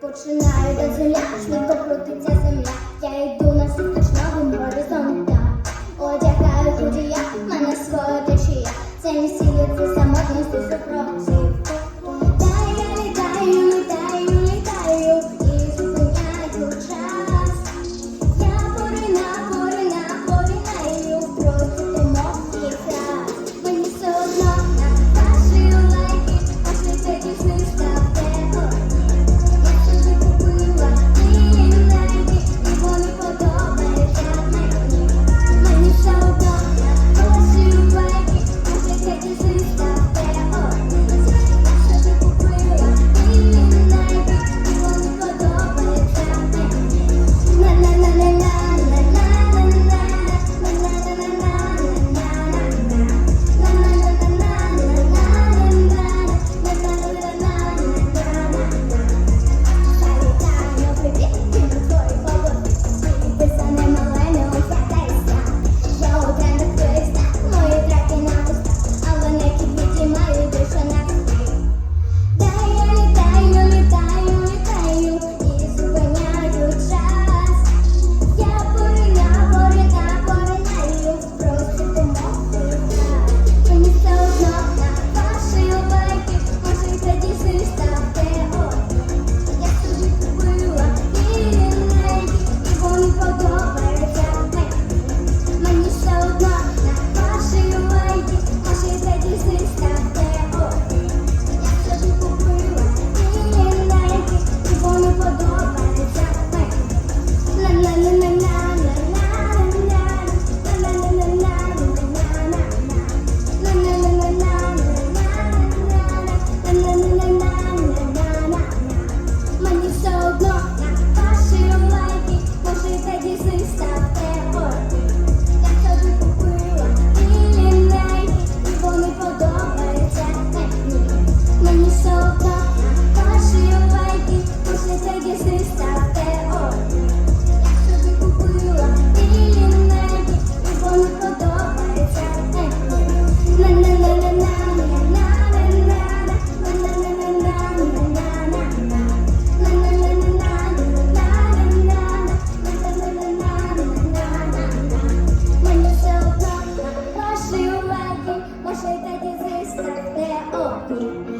Починаю до земля, швидко крутиться земля, я йду на світочного горизонта. Одягаю худія, мене своя течія, це не сіє 嗯。